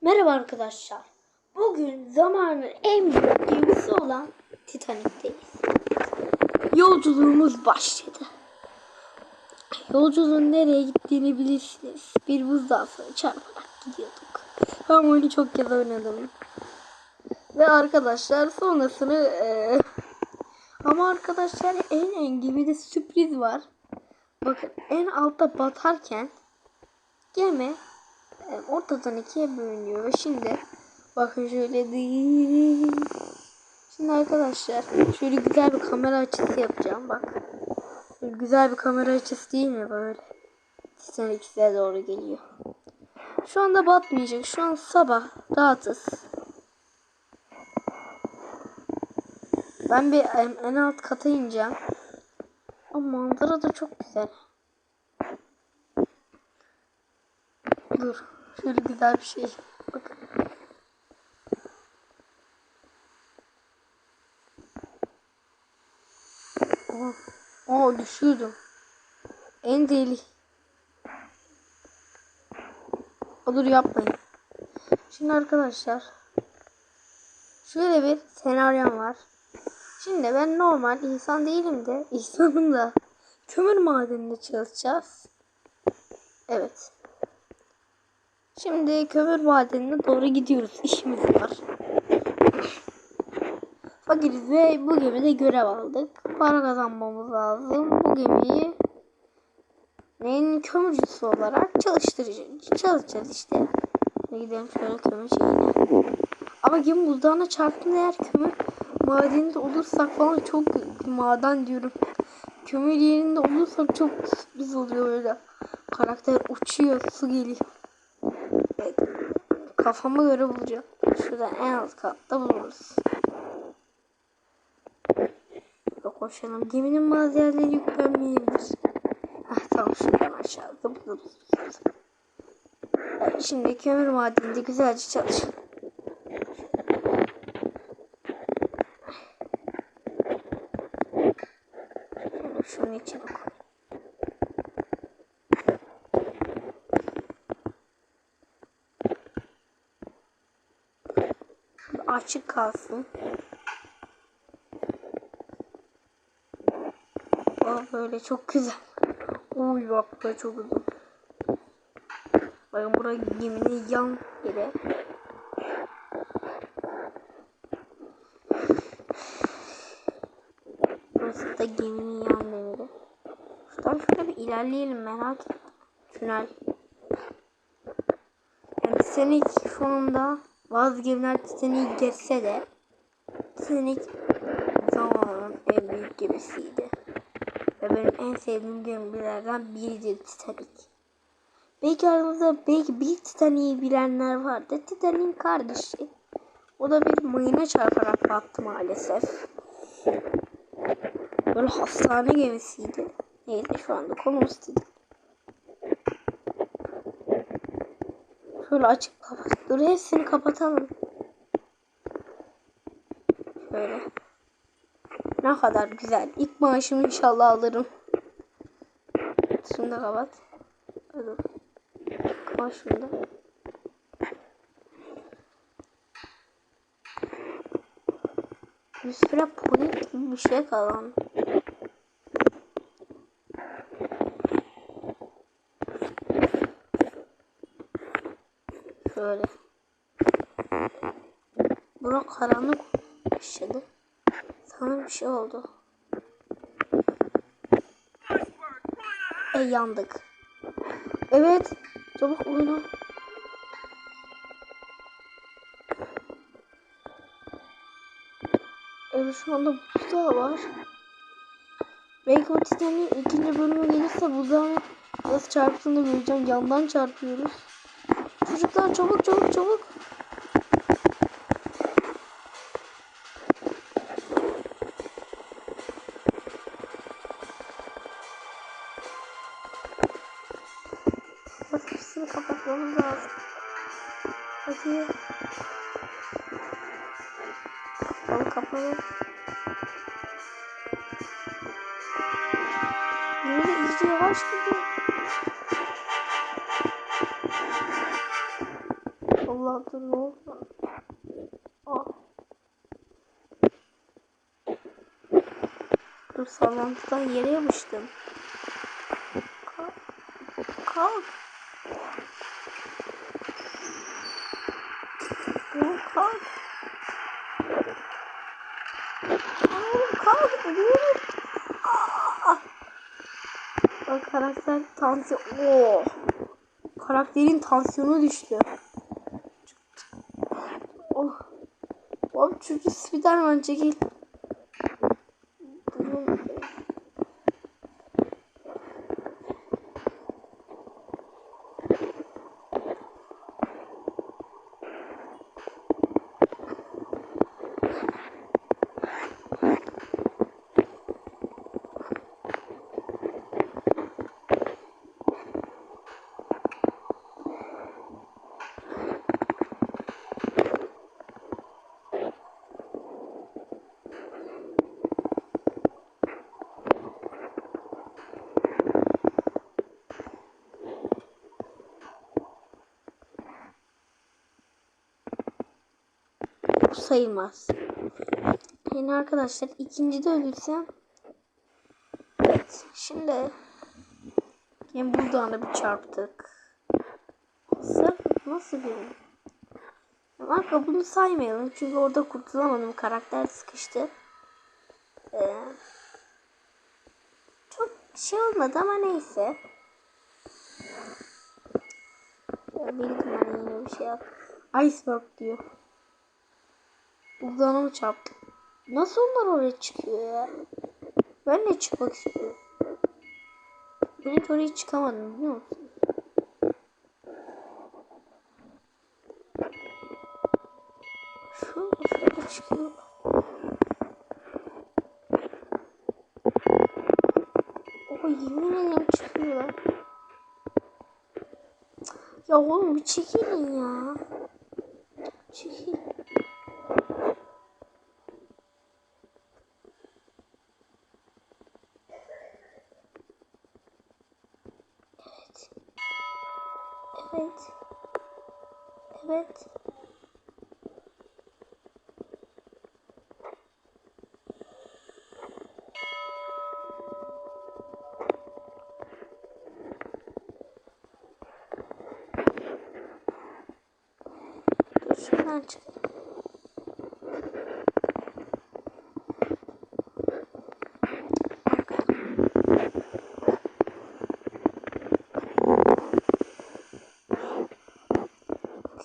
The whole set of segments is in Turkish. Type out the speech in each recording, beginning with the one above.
Merhaba arkadaşlar. Bugün zamanın en büyük gemisi olan Titanik'teyiz. Yolculuğumuz başladı. Yolculuğun nereye gittiğini bilirsiniz. Bir buzdağısına çarparak gidiyorduk. Ben oyunu çok kez oynadım. Ve arkadaşlar sonrasını eee, ama arkadaşlar en en gemide sürpriz var. Bakın en altta batarken gemi e, ortadan ikiye bölünüyor ve şimdi bakın şöyle değil. Şimdi arkadaşlar şöyle güzel bir kamera açısı yapacağım bak. Böyle güzel bir kamera açısı değil mi böyle? Titanic size doğru geliyor. Şu anda batmayacak. Şu an sabah. Rahatız. Ben bir en alt kata ineceğim. Ama manzara da çok güzel. Dur. Şöyle güzel bir şey. Bakın. Aa, aa düşüyordum. En deli. Olur yapmayın. Şimdi arkadaşlar. Şöyle bir senaryom var. Şimdi ben normal insan değilim de insanım da kömür madeninde çalışacağız. Evet. Şimdi kömür madenine doğru gidiyoruz. İşimiz var. Fakiriz ve bu gemide görev aldık. Para kazanmamız lazım. Bu gemiyi neyin kömürcüsü olarak çalıştıracağız. Çalışacağız işte. Gidelim şöyle kömür şeyine. Ama gemi buzdağına çarptığında eğer kömür madeninde olursak falan çok maden diyorum. Kömür yerinde olursak çok sürpriz oluyor böyle. Karakter uçuyor, su geliyor. Kafama göre bulacağım. Şurada en alt katta buluruz. Burada koşalım. Geminin bazı yerleri yüklenmeyebilir. Ah tamam şuradan aşağıda buluruz. Şimdi kömür madeninde güzelce çalışalım. Şunun içine açık kalsın. Aa, böyle çok güzel. Uy bak böyle çok uzun. Bakın buraya geminin yan yeri. Burası da geminin yan demiri. Şuradan şöyle bir ilerleyelim merak ettim. Tünel. Yani şu anda bazı gemiler Titanic'i geçse de Titanic zamanın en büyük gemisiydi. Ve benim en sevdiğim gemilerden biridir Titanic. Belki aranızda belki bir Titanic'i bilenler vardı. Titanic'in kardeşi. O da bir mayına çarparak battı maalesef. Böyle hastane gemisiydi. Neyse şu anda konumuz değil. Şöyle açıp kapat. Dur hepsini kapatalım. Şöyle. Ne kadar güzel. İlk maaşımı inşallah alırım. Şunu da kapat. Dur. Kapat şunu da. Bir süre gibi bir şey kalan. Şöyle. Bura karanlık başladı. Sana bir şey oldu. E yandık. Evet. Çabuk oyna. Evet şu anda buzdağı var. Titanic'in ikinci bölümü gelirse buzdağı nasıl çarptığını göreceğim. Yandan çarpıyoruz. Çocuklar çabuk çabuk çabuk. Sallantıdan yere yapıştım. Kalk. Kalk. Oğlum kalk. Oğlum. Bak karakter tansiyon. Oh. Karakterin tansiyonu düştü. Oh. Oğlum çünkü Spiderman çekil. Sayılmaz. Yani arkadaşlar ikinci de ölürsem Evet şimdi yani buradan da bir çarptık. Nasıl? Nasıl bir? Ama bunu saymayalım çünkü orada kurtulamadım. Karakter sıkıştı. Ee, çok şey olmadı ama neyse. Bildim ben yine bir şey yap. Iceberg diyor. Buradan mı çarptı? Nasıl onlar oraya çıkıyor ya? Ben de çıkmak istiyorum. Ben hiç oraya çıkamadım biliyor musun? Şu şurada çıkıyor. O yemin ederim çıkıyor. Ya oğlum bir çekilin ya. Çekil. Evet. Evet. Evet. Dur şuradan çık.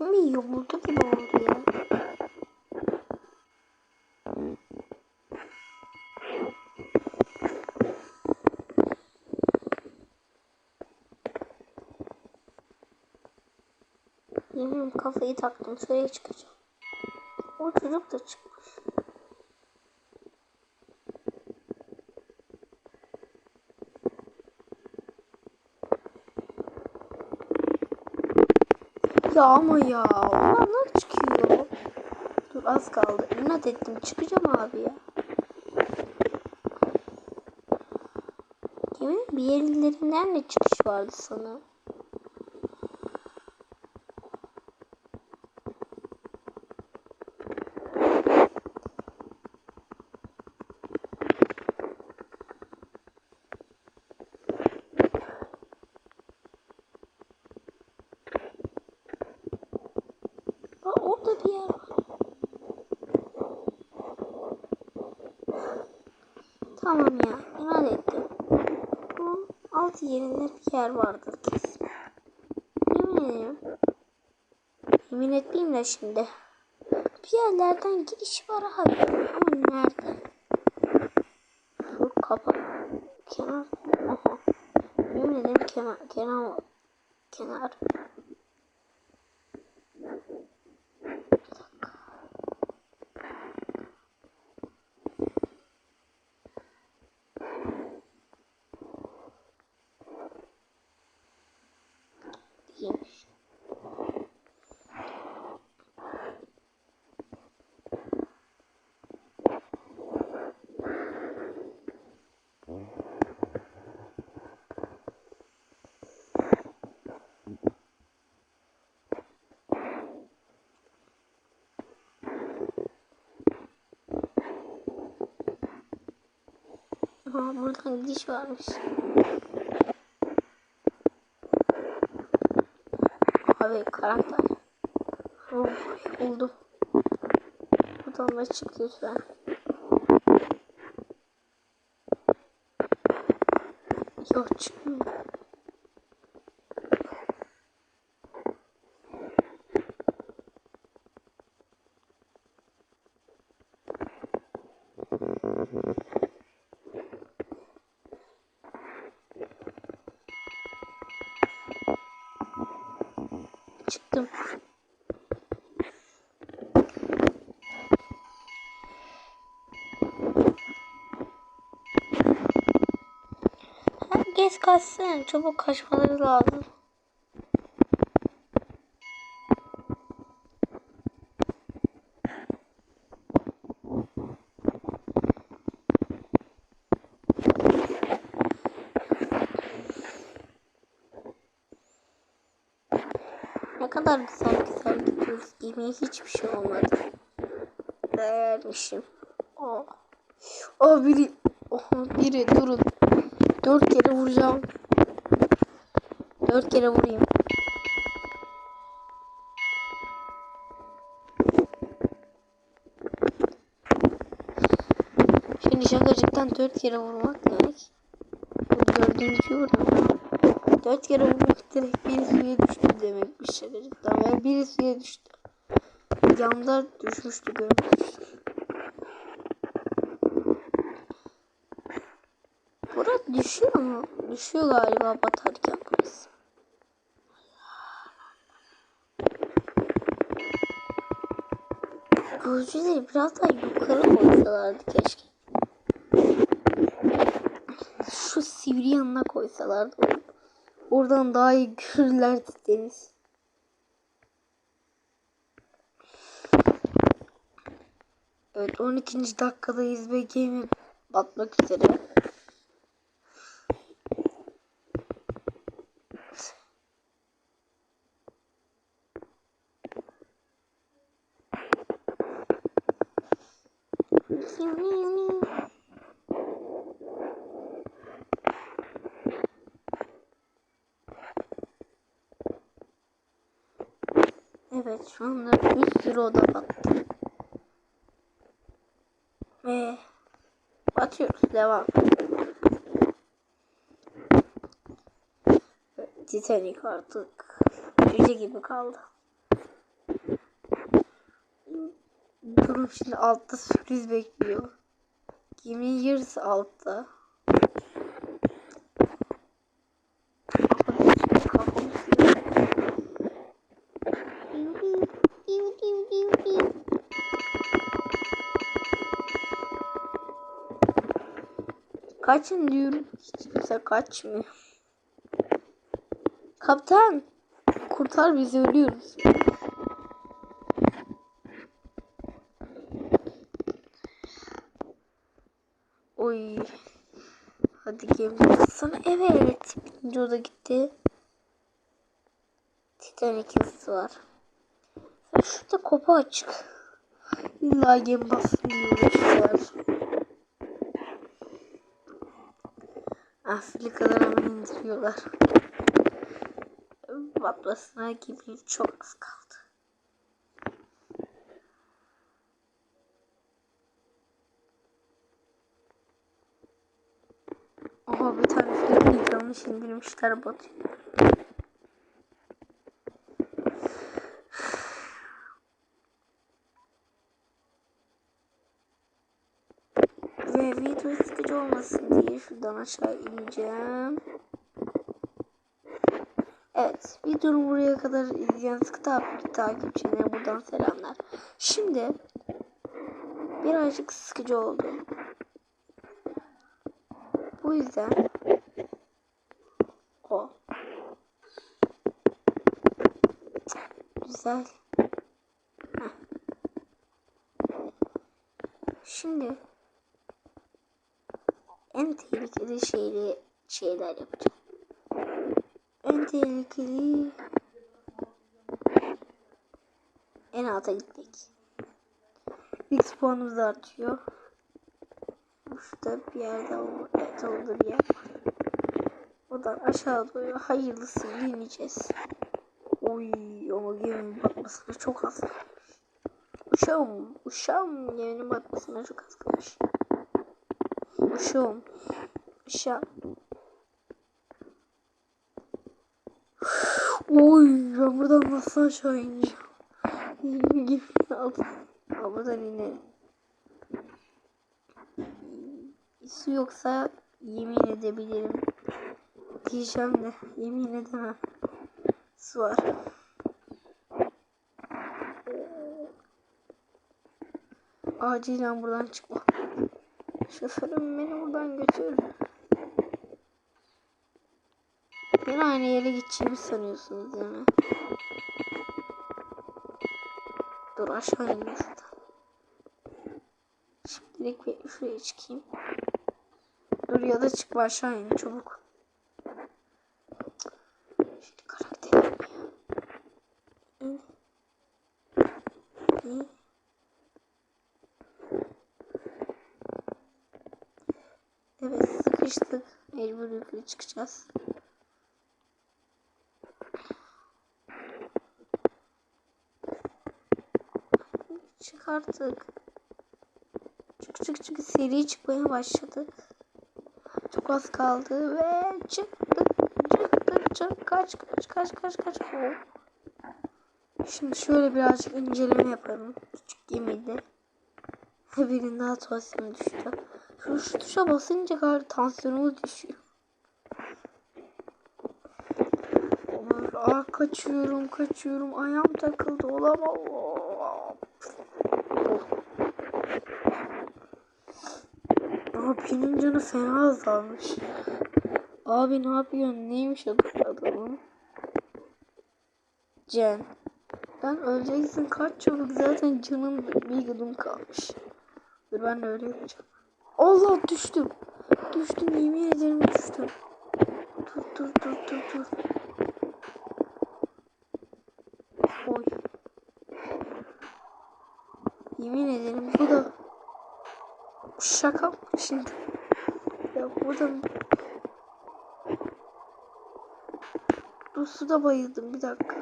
Bir yumurta gibi oldu ya. Yemin kafayı taktım. Şuraya çıkacağım. O çocuk da çıkmış. Ya ama ya. Onlar nasıl çıkıyor? Dur az kaldı. İnat ettim. Çıkacağım abi ya. Yemin bir yerlerinden de çıkış vardı sana. Aa, orada bir yer var. Tamam ya. İnat ettim. Bunun alt yerinde bir yer vardır kesin. Yemin ederim. Yemin etmeyeyim de şimdi. Bir yerlerden giriş var abi. Ama nerede? Şu kapı. Kenar. Aha. Yemin ederim kenar. Kenar. Kenar. Aha buradan gidiş varmış. Abi karakter. Oh, buldum. Buradan da çık lütfen. Yok çıkmıyor. Çıktım. Herkes kaçsın. Çabuk kaçmaları lazım. Ne kadar güzel güzel Gemiye hiçbir şey olmadı. Değermişim. Oh. Oh biri. Oh biri durun. Dört kere vuracağım. Dört kere vurayım. Şimdi şakacıktan dört kere vurmak demek. Bu dördüncü vuruyorum. Dört kere vurmak direkt bir suya düştü demekmiş şakacıktan. Ve bir suya düştü. Yanda düşmüştü görmüştüm. Burası düşüyor mu? Düşüyor galiba batarken burası. Gözcüleri biraz daha yukarı koysalardı keşke. Şu sivri yanına koysalardı. Oradan daha iyi görürlerdi deniz. Evet 12. dakikadayız ve gemi batmak üzere. Evet şu anda bir sürü oda battı. Ve batıyoruz. Devam. Titanic artık cüce gibi kaldı. Durum şimdi altta sürpriz bekliyor. Geminin yarısı altta. Kaçın diyorum. Hiç kimse kaçmıyor. Kaptan. Kurtar bizi ölüyoruz. Oy. Hadi gemi sana. Evet. Birinci oda gitti. Titanic yazısı var. Şurada kopa açık. İlla gemi bassın diye Afrika'dan hemen indiriyorlar. Batmasına gibi çok az kaldı. Oha bir tane film yanlış indirmişler batıyor. Video sıkıcı olmasın diye şuradan aşağı ineceğim. Evet, videomu buraya kadar izleyen sıkı takipçilerine buradan selamlar. Şimdi birazcık sıkıcı oldu. Bu yüzden o güzel. Heh. Şimdi tehlikeli şeyli şeyler yapacağım. En tehlikeli en alta gitmek. X puanımız artıyor. Şurada bir yerde o- evet orada bir yer var. Oradan aşağı doğru hayırlısı ineceğiz. Oy ama geminin batmasına çok az kalmış. Uşağım, uşağım geminin batmasına çok az kalmış. Uşağım, uşağım. Oy ben buradan nasıl aşağı ineceğim? Geminin altına. Buradan inelim. Su yoksa yemin edebilirim. Diyeceğim de yemin edemem. Su var. Acilen buradan çıkma. Şoförüm beni buradan götür. Ben aynı yere gideceğimi sanıyorsunuz değil mi? Dur aşağı ineyim şuradan. Şimdilik bir şuraya çıkayım. Dur ya da çıkma aşağı in çabuk. Şimdi karakterim. Evet sıkıştık. Mecbur yukarı çıkacağız. Çık artık. Çık çık çık seri çıkmaya başladık. Çok az kaldı ve çıktık çıktık çık kaç kaç kaç kaç kaç. Oh. Şimdi şöyle birazcık inceleme yapalım. Küçük gemide. Birinin daha tansiyonu düştü. Şu, şu tuşa basınca galiba tansiyonumuz düşüyor. Of, ah kaçıyorum kaçıyorum ayağım takıldı olamam. Abinin canı fena azalmış. Abi ne yapıyorsun? Neymiş adamın? Cen. Ben öleceksin kaç çabuk zaten canım bir gıdım kalmış. Dur ben de öyle yapacağım. Allah düştüm. Düştüm yemin ederim düştüm. Dur dur dur dur dur. Oy. Yemin ederim bu da şaka mı şimdi? Ya burada Dur suda bayıldım bir dakika.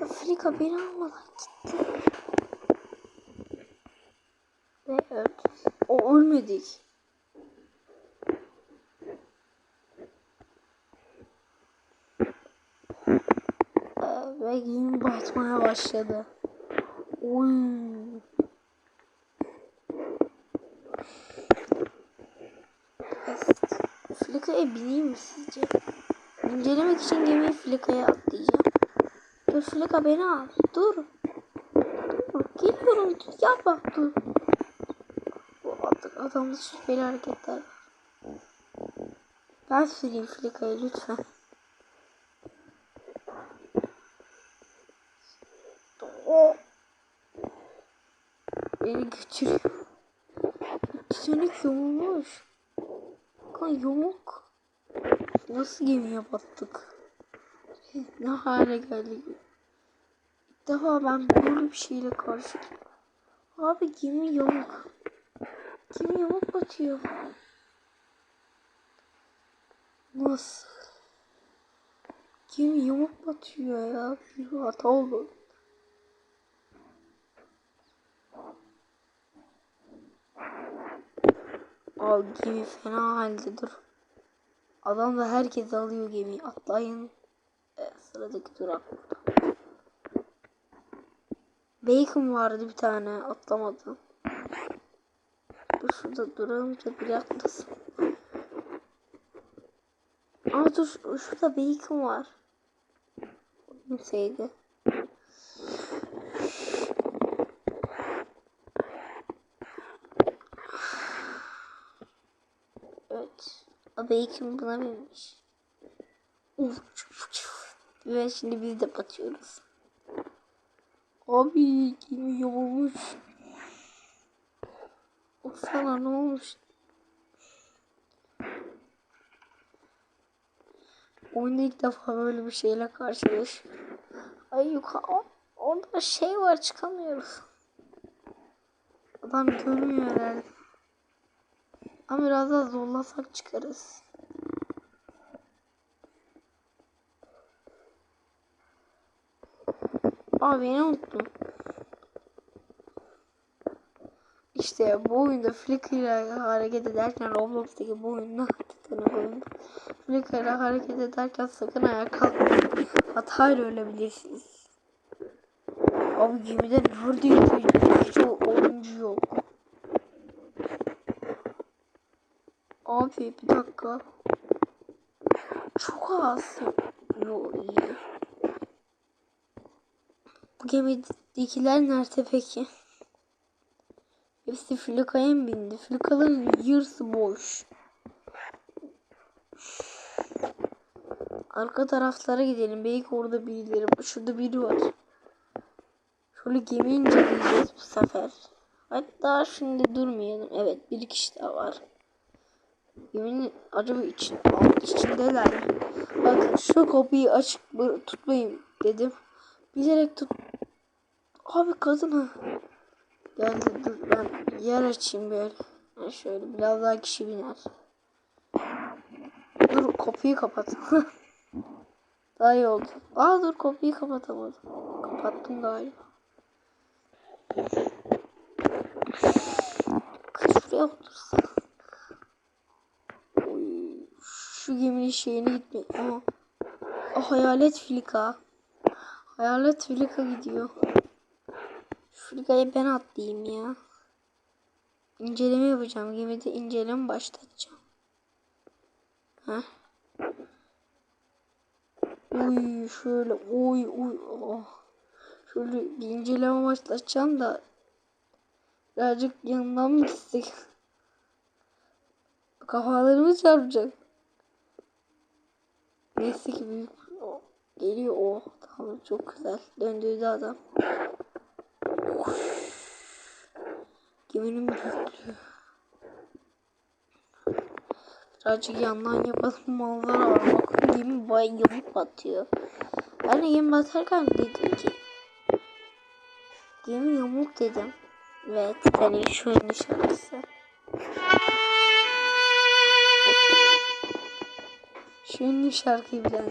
Ya Frika beni almadan gitti. Ve öldü. O ölmedik. Ee, Ve gün batmaya başladı. Oy. Flika'ya bineyim mi sizce? İncelemek için gemiyi Flika'ya atlayacağım. Dur Flika beni al. Dur. Dur. Geliyorum. Dur. Yapma. Dur. Bu ad- adamda şüpheli hareketler var. Ben süreyim Flika'yı lütfen. O. Beni götürüyor. Titanik yamulmuş. Kan yamuk. Nasıl gemiye battık? Ne hale geldik? İlk defa ben böyle bir şeyle karşı. Abi gemi yamuk. Gemi yamuk batıyor. Nasıl? Gemi yamuk batıyor ya. Bir hata oldu. Abi gemi fena halde dur. Adam da herkes alıyor gemiyi. Atlayın. Evet, sıradaki durak burada. Bacon vardı bir tane atlamadım. Dur şurada duralım da bir atlasın. Aa dur şurada bacon var. Kimseydi. Bacon buna binmiş. Ve şimdi biz de batıyoruz. Abi gemi yamulmuş. O sana ne olmuş? Oyunda ilk defa böyle bir şeyle karşılaşıyorum. Ay yukarı. orada şey var çıkamıyoruz. Adam görmüyor herhalde. Ama biraz daha zorlasak çıkarız. Abi beni unuttum. İşte bu oyunda Flickr ile hareket ederken Roblox'taki bu oyunda hakikaten oyunda Flickr ile hareket ederken sakın ayağa kalkmayın. Hatayla ölebilirsiniz. Abi gemide neredeyse hiç oyuncu yok. Abi bir dakika. Çok az. Yo iyi. Bu gemidekiler nerede peki? Hepsi Flika'ya mı bindi? Flika'ların yarısı boş. Arka taraflara gidelim. Belki orada birileri. Şurada biri var. Şöyle gemi inceleyeceğiz bu sefer. Hatta şimdi durmayalım. Evet bir kişi daha var. Geminin acaba için, içindeler? Bakın şu kapıyı açık tutmayın dedim. Bilerek tut. Abi kadına. Geldi dur ben yer açayım böyle. Ha, şöyle biraz daha kişi biner. Dur kapıyı kapat. daha iyi oldu. Aa dur kapıyı kapatamadım. Kapattım galiba. Şuraya otursa. Oy, şu geminin şeyine gitme. Aa. Aa, hayalet filika. Hayalet filika gidiyor. Şuraya ben atlayayım ya. İnceleme yapacağım. Gemide inceleme başlatacağım. Heh. Uy şöyle uy uy oh. Şöyle bir inceleme başlatacağım da birazcık yanından mı gitsek? Kafalarımız çarpacak. Neyse ki büyük geliyor o. Tamam çok güzel. Döndürdü adam. Geminin büyüklüğü. Birazcık yandan yapalım manzara var. Bakın gemi bayağı yamuk batıyor. Ben de gemi batarken dedim ki gemi yamuk dedim. Ve Titanic şu ünlü Şu ünlü şarkıyı bilen.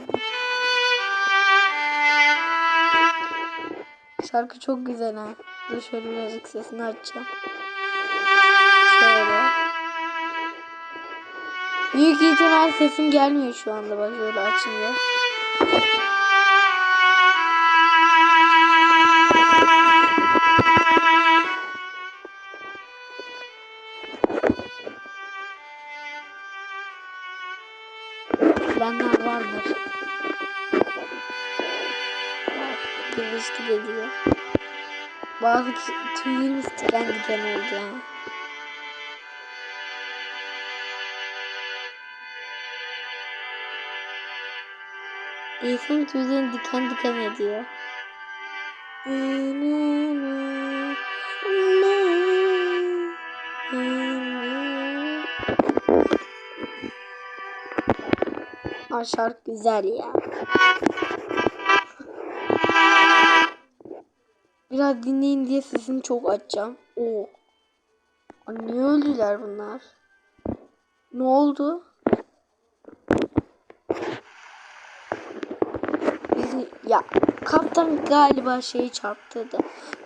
Şarkı çok güzel ha. Dur şöyle birazcık sesini açacağım. Şöyle. Büyük ihtimal sesim gelmiyor şu anda bak şöyle açınca. Bazı tüylerimiz diken diken oldu ya. İnsan tüylerini diken diken ediyor. Aa, şarkı güzel ya. Biraz dinleyin diye sesini çok açacağım. Oo. Niye öldüler bunlar? Ne oldu? Bizim ya kaptan galiba şeyi çarptırdı.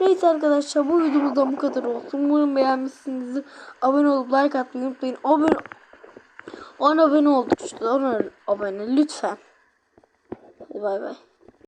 Neyse arkadaşlar bu videomuzdan bu kadar olsun. Umarım beğenmişsinizdir. Abone olup like atmayı unutmayın. Abone 10 abone olduk işte. 10 abone lütfen. Hadi bay bay.